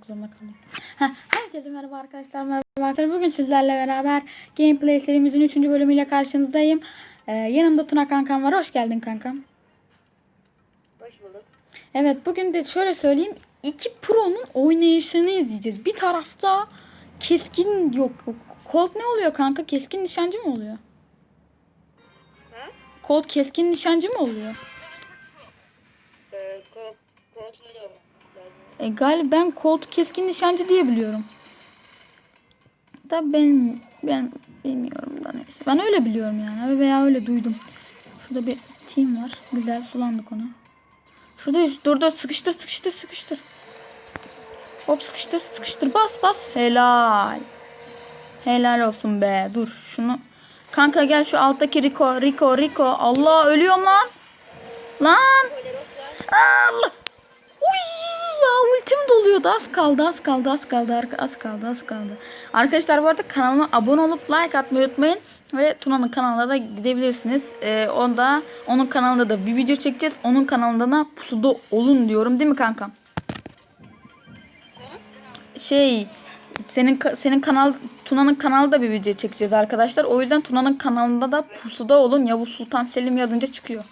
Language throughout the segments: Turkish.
Kalıyor. Heh, Herkese merhaba arkadaşlar. Merhaba arkadaşlar. Bugün sizlerle beraber gameplay serimizin 3. bölümüyle karşınızdayım. Ee, yanımda Tuna kankam var. Hoş geldin kankam. Hoş bulduk. Evet bugün de şöyle söyleyeyim. iki Pro'nun oynayışını izleyeceğiz. Bir tarafta keskin yok. Colt ne oluyor kanka? Keskin nişancı mı oluyor? Ha? Colt keskin nişancı mı oluyor? E, galiba ben Colt keskin nişancı diye biliyorum. Da ben ben bilmiyorum da neyse. Ben öyle biliyorum yani veya öyle duydum. Şurada bir team var. Güzel sulandık ona. Şurada dur dur sıkıştır sıkıştır sıkıştır. Hop sıkıştır sıkıştır bas bas. Helal. Helal olsun be. Dur şunu. Kanka gel şu alttaki Rico Rico Rico. Allah ölüyorum lan. Lan. Allah. Ya ultim doluyordu. Az kaldı, az kaldı, az kaldı, az kaldı, az kaldı. Arkadaşlar bu arada kanalıma abone olup like atmayı unutmayın. Ve Tuna'nın kanalına da gidebilirsiniz. Ee, onda, onun kanalında da bir video çekeceğiz. Onun kanalında da pusuda olun diyorum değil mi kankam? Şey senin senin kanal Tuna'nın kanalında bir video çekeceğiz arkadaşlar. O yüzden Tuna'nın kanalında da pusuda olun. Yavuz Sultan Selim yazınca çıkıyor.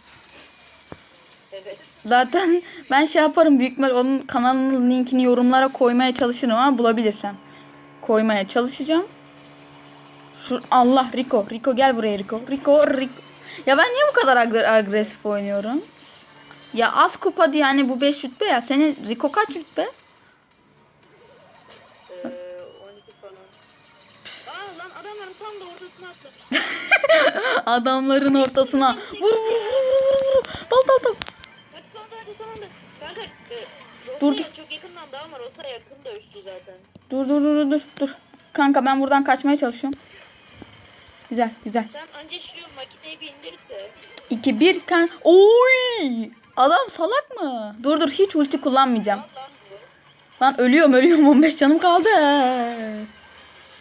Zaten ben şey yaparım büyük ihtimal onun kanalının linkini yorumlara koymaya çalışırım ama bulabilirsem. Koymaya çalışacağım. Şu Allah Rico. Rico gel buraya Rico. Rico Rico. Ya ben niye bu kadar agre- agresif oynuyorum? Ya az kupa diye hani bu 5 rütbe ya. Senin Rico kaç rütbe? Ee, 12 falan. Aa lan adamların tam da ortasına atlamış. Adamların ortasına. Vur vur vur vur vur. Dal dal dal. Hadi son anda hadi son anda. Kanka e, Dur, Rosa'ya çok yakından da ama Rosa yakın dövüşçü zaten. Dur dur dur dur dur. Kanka ben buradan kaçmaya çalışıyorum. Güzel güzel. Sen anca şu makineyi bir indir de. 2 1 kan. Oy! Adam salak mı? Dur dur hiç ulti kullanmayacağım. Lan ölüyorum ölüyorum 15 canım kaldı.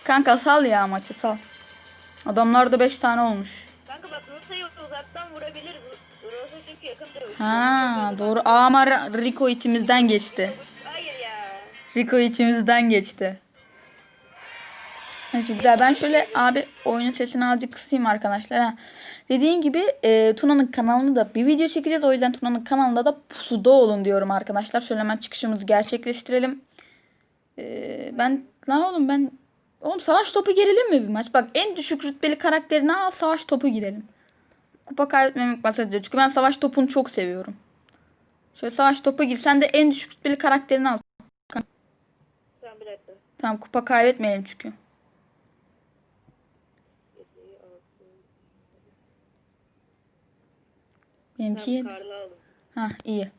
Kanka sal ya maçı sal. Adamlarda 5 tane olmuş. Rosa'yı uzaktan vurabiliriz. Rosa çünkü yakın dövüşçü. Ha doğru hızlı ama Rico içimizden geçti. dövüş- Hayır ya. Rico içimizden geçti. Neyse güzel. Ben şöyle abi oyunun sesini azıcık kısayım arkadaşlar. Ha. Dediğim gibi e, Tuna'nın kanalında da bir video çekeceğiz. O yüzden Tuna'nın kanalında da pusuda olun diyorum arkadaşlar. Şöyle hemen çıkışımızı gerçekleştirelim. E, ben lan oğlum ben oğlum savaş topu girelim mi bir maç? Bak en düşük rütbeli karakterini al savaş topu girelim. Kupa kaybetmemek bahsediyor. Çünkü ben savaş topunu çok seviyorum. Şöyle savaş topu gir. Sen de en düşük rütbeli karakterini al. Tamam bir dakika. Tamam kupa kaybetmeyelim çünkü. Benimki Tamam ha iyi.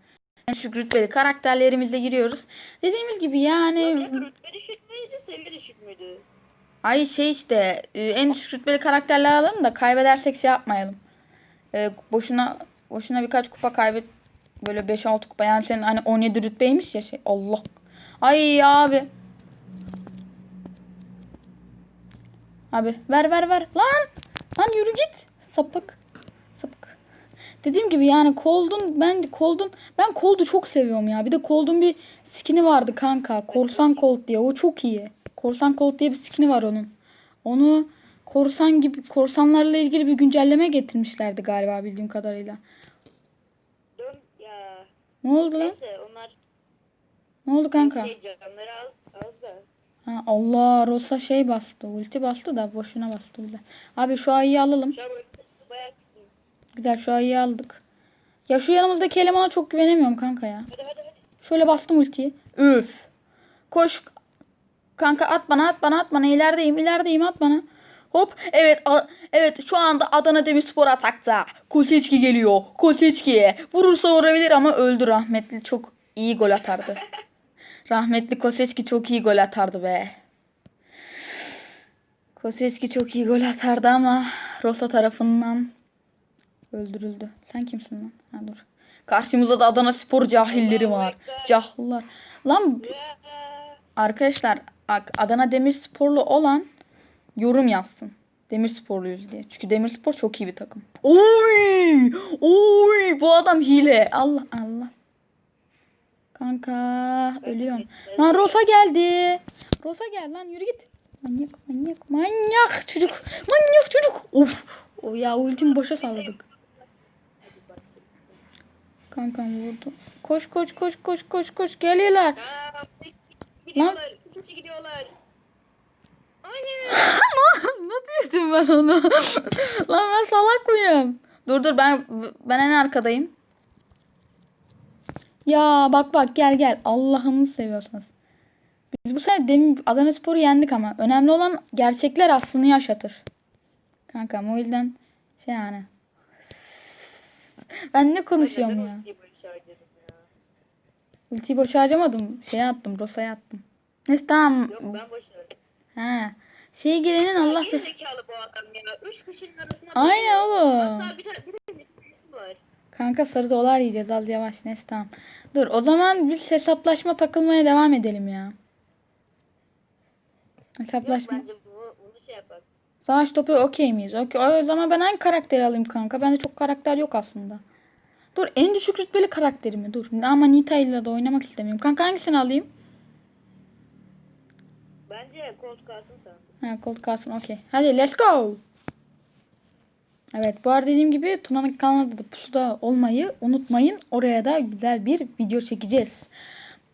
En düşük rütbeli karakterlerimizle giriyoruz. Dediğimiz gibi yani dakika rütbe düşük müydü, seviye düşük müydü? ay şey işte e, en düşük rütbeli karakterler alalım da kaybedersek şey yapmayalım. E, boşuna boşuna birkaç kupa kaybet böyle 5-6 kupa yani senin hani 17 rütbeymiş ya şey Allah. Ay abi. Abi ver ver ver. Lan! Lan yürü git. Sapık. Sapık. Dediğim gibi yani Cold'un ben Cold'un ben Cold'u çok seviyorum ya. Bir de Cold'un bir skin'i vardı kanka. Korsan Cold diye. O çok iyi. Korsan Cold diye bir skin'i var onun. Onu korsan gibi korsanlarla ilgili bir güncelleme getirmişlerdi galiba bildiğim kadarıyla. Dön ya. Ne oldu lan? Neyse onlar Ne oldu kanka? şey canları az, az da. Ha, Allah Rosa şey bastı. Ulti bastı da boşuna bastı ulti. Abi şu ayıyı alalım. Şu an oyunun sesini bayağı. Güzel şu ayıyı aldık. Ya şu yanımızdaki elemana çok güvenemiyorum kanka ya. Hadi hadi hadi. Şöyle bastım ultiyi. Üf. Koş. Kanka at bana at bana at bana. İlerideyim ilerideyim at bana. Hop. Evet evet şu anda Adana Demirspor atakta. Kosicki geliyor. Kosicki. Vurursa vurabilir ama öldü rahmetli. Çok iyi gol atardı. rahmetli Kosicki çok iyi gol atardı be. Kosicki çok iyi gol atardı ama Rosa tarafından öldürüldü. Sen kimsin lan? Ha dur. Karşımızda da Adana Spor cahilleri var. Cahillar. Lan arkadaşlar Adana Demirsporlu olan yorum yazsın. Demirsporluyuz diye. Çünkü Demirspor çok iyi bir takım. Oy! Oy! Bu adam hile. Allah Allah. Kanka ölüyorum. Lan Rosa geldi. Rosa gel lan yürü git. Manyak manyak manyak çocuk. Manyak çocuk. Of. O ya ultimi boşa salladık. Kankam vurdu. Koş koş koş koş koş koş geliyorlar. Gidiyorlar. İkinci gidiyorlar. Nasıl yedim ben onu? Lan ben salak mıyım? Dur dur ben ben en arkadayım. Ya bak bak gel gel. Allah'ını seviyorsanız. Biz bu sene demin Adana Spor'u yendik ama önemli olan gerçekler aslını yaşatır. Kankam o yüzden şey yani. Ben ne konuşuyorum ya? ultiyi böyle harcadım ya? Ultiyi boş harcamadım. Şeye attım. Rosa'ya attım. Neyse tamam. Yok ben boş Ha. Şeye girenin Allah Allah zekalı bu adam ya. Üç kişinin arasına Aynen oğlum. Hatta bir tane bir tane birisi var. Kanka sarı dolar yiyeceğiz az yavaş. Neyse tamam. Dur o zaman biz hesaplaşma takılmaya devam edelim ya. Yok Hesaplaşma. bence bu, bunu şey yapar. Savaş topu okey miyiz? Okey. O zaman ben hangi karakteri alayım kanka? Bende çok karakter yok aslında. Dur en düşük rütbeli karakterimi dur. Ama Nita ile de oynamak istemiyorum. Kanka hangisini alayım? Bence Colt kalsın sen. Ha Colt kalsın okey. Hadi let's go. Evet bu arada dediğim gibi Tuna'nın kanalında da pusuda olmayı unutmayın. Oraya da güzel bir video çekeceğiz.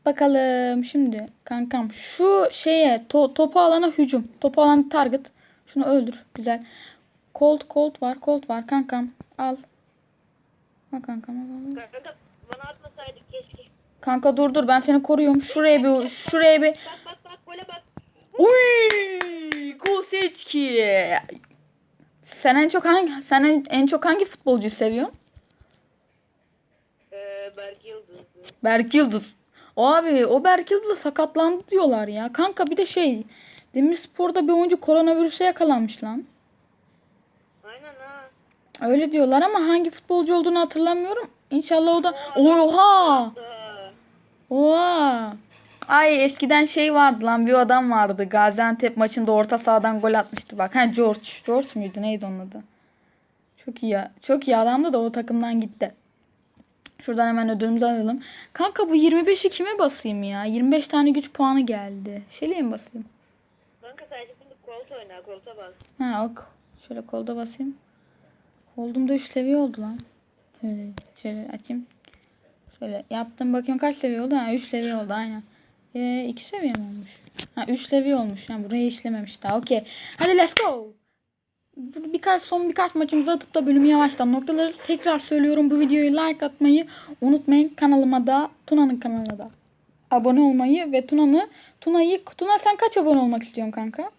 Bakalım şimdi kankam şu şeye to- topu alana hücum. Topu alan target. Şunu öldür. Güzel. Colt Colt var. Colt var kankam. Al. Al kankam al, al. Kanka bana atmasaydık keşke. Kanka dur dur ben seni koruyorum. Şuraya bir şuraya bir. Bak bak bak gole bak. Uy! Koseçki. Sen en çok hangi sen en, en çok hangi futbolcuyu seviyorsun? Ee, Berk Yıldız'dı. Berk Yıldız. Abi o Berk Yıldız sakatlandı diyorlar ya. Kanka bir de şey Demirspor'da bir oyuncu koronavirüse yakalanmış lan. Aynen ha. Öyle diyorlar ama hangi futbolcu olduğunu hatırlamıyorum. İnşallah o da Oha! Da. Oha! Ay eskiden şey vardı lan bir adam vardı. Gaziantep maçında orta sahadan gol atmıştı bak. Ha George. George muydu? Neydi onun adı? Çok iyi ya. Çok iyi adamdı da o takımdan gitti. Şuradan hemen ödülümüzü alalım. Kanka bu 25'i kime basayım ya? 25 tane güç puanı geldi. Şeyle mi basayım? Kanka sen şimdi Colt oyna. Colt'a bas. Ha ok. Şöyle kolda basayım. Koldum da 3 seviye oldu lan. Şöyle, şöyle açayım. Şöyle yaptım bakayım kaç seviye oldu? Ha 3 seviye oldu aynen. Ee, 2 seviye mi olmuş? Ha 3 seviye olmuş. Ha burayı işlememiş daha. Okey. Hadi let's go. Birkaç son birkaç maçımızı atıp da bölümü yavaştan noktalarız. Tekrar söylüyorum bu videoyu like atmayı unutmayın. Kanalıma da Tuna'nın kanalına da abone olmayı ve Tuna'nı Tuna'yı Tuna sen kaç abone olmak istiyorsun kanka?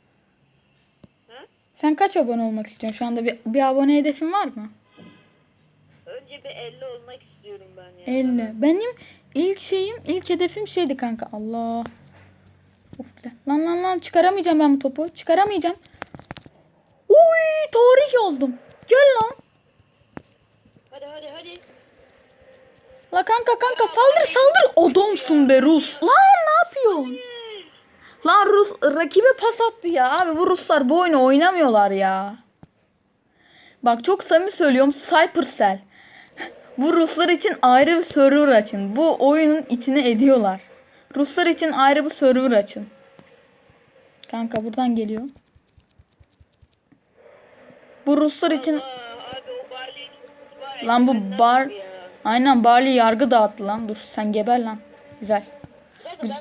Sen kaç abone olmak istiyorsun? Şu anda bir, bir abone hedefin var mı? Önce bir 50 olmak istiyorum ben ya. 50. Benim ilk şeyim, ilk hedefim şeydi kanka. Allah. Of güzel. Lan lan lan çıkaramayacağım ben bu topu. Çıkaramayacağım. Uy tarih yazdım. Gel lan. Hadi hadi hadi. La kanka kanka saldır saldır. Adamsın be Rus. Lan ne yapıyorsun? Lan Rus rakibe pas attı ya. Abi bu Ruslar bu oyunu oynamıyorlar ya. Bak çok samimi söylüyorum. Cybercell. Bu Ruslar için ayrı bir server açın. Bu oyunun içine ediyorlar. Ruslar için ayrı bir server açın. Kanka buradan geliyor. Bu Ruslar için. Lan bu bar- aynen Barley yargı dağıttı lan. Dur sen geber lan. Güzel. Ben diğer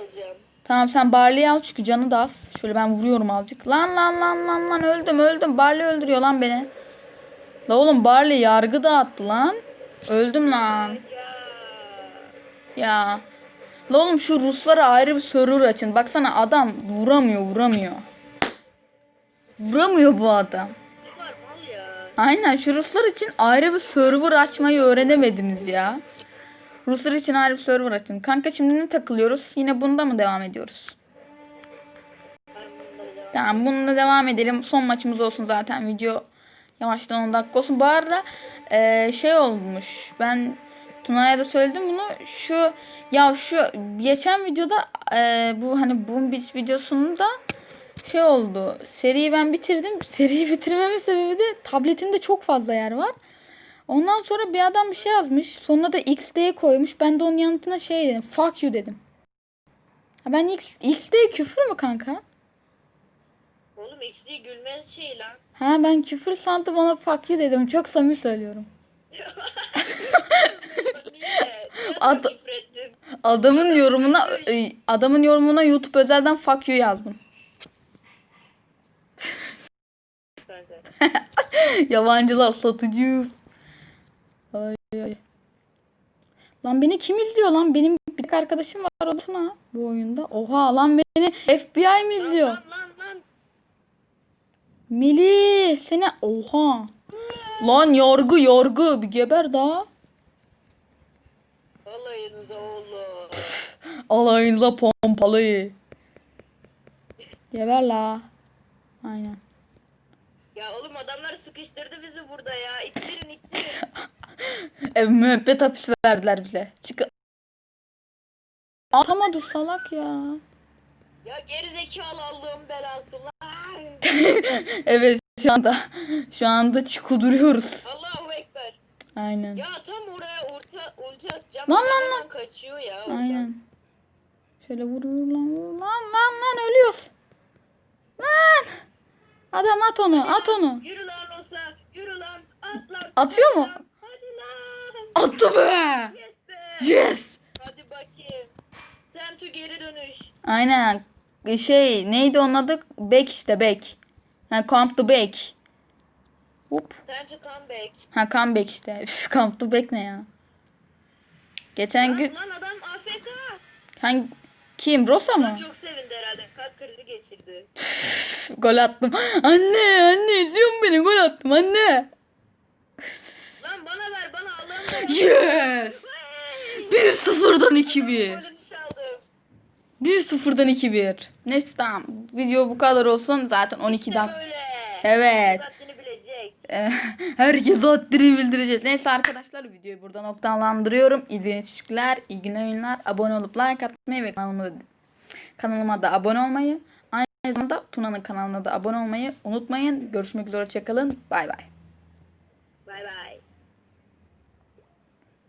alacağım. Tamam sen Barley'i al çünkü canı da az. Şöyle ben vuruyorum azıcık. Lan lan lan lan lan öldüm öldüm. Barley öldürüyor lan beni. La oğlum Barley yargı dağıttı lan. Öldüm lan. Ya. La oğlum şu Ruslara ayrı bir server açın. Baksana adam vuramıyor vuramıyor. Vuramıyor bu adam. Aynen şu Ruslar için ayrı bir server açmayı öğrenemediniz ya. Ruslar için ayrı bir server açın. Kanka şimdi ne takılıyoruz? Yine bunda mı devam ediyoruz? Tamam bununla devam edelim. Son maçımız olsun zaten video. Yavaştan 10 dakika olsun. Bu arada eee, şey olmuş. Ben Tuna'ya da söyledim bunu. Şu ya şu geçen videoda eee, bu hani Boom Beach videosunda şey oldu. Seriyi ben bitirdim. Seriyi bitirmemin sebebi de tabletimde çok fazla yer var. Ondan sonra bir adam bir şey yazmış. Sonuna da XD koymuş. Ben de onun yanıtına şey dedim. Fuck you dedim. Ha ben X, XD küfür mü kanka? Oğlum XD gülme şey lan. Ha ben küfür sandım ona fuck you dedim. Çok samimi söylüyorum. Niye? Ad- Ad... küfür ettin? Adamın yorumuna e, adamın yorumuna YouTube özelden fuck you yazdım. Kanka. Yabancılar satıcı. Ay ay. Lan beni kim izliyor lan? Benim bir arkadaşım var o da Tuna bu oyunda. Oha lan beni FBI mi izliyor? Lan lan. Melih seni oha. Lan yorgu yorgu bir geber daha. Alayınıza oğlum. Alayınıza pompalı. Geber la. Aynen. Ya oğlum adamlar sıkıştırdı bizi burada ya. İttirin ittirin. E, müebbet hapis verdiler bize. Çık. Atamadı salak ya. Ya gerizekalı Allah'ın belası lan. Evet şu anda şu anda çikuduruyoruz. Allahu Ekber. Aynen. Ya tam oraya orta ulti atacağım. Lan, lan, hemen kaçıyor ya. oradan. Aynen. Şöyle vur vur lan vur lan lan lan ölüyoruz. Lan. Adam at onu at onu. Yürü lan Osa. Yürü lan. At lan. Atıyor hadi mu? Lan. Hadi lan. Attı be. Yes be. Yes. Hadi bakayım. Time to geri dönüş. Aynen. Şey neydi onun adı? Back işte back. Ha come to back. Hop. Time to come back. Ha comeback işte. Üf, come to back ne ya? Geçen Lan, gün lan adam AFK. hangi kim Rosa mı? Çok sevindi herhalde. Kalp krizi geçirdi. Gol attım. Anne anne izliyor musun beni? Gol attım anne. Lan bana ver bana belası. Yes. 1-0'dan 2-1. Golünü çaldım. 1-0'dan 2-1. Neyse tamam. Video bu kadar olsun. Zaten 12 İşte böyle. Evet. Bilecek. Herkese haddini bildireceğiz. Neyse arkadaşlar videoyu burada noktalandırıyorum. İzlediğiniz için teşekkürler. İyi günler oyunlar. Abone olup like atmayı ve kanalıma da, kanalıma da abone olmayı. Aynı zamanda Tuna'nın kanalına da abone olmayı unutmayın. Görüşmek üzere. Hoşçakalın. Bay bay. Bay bay.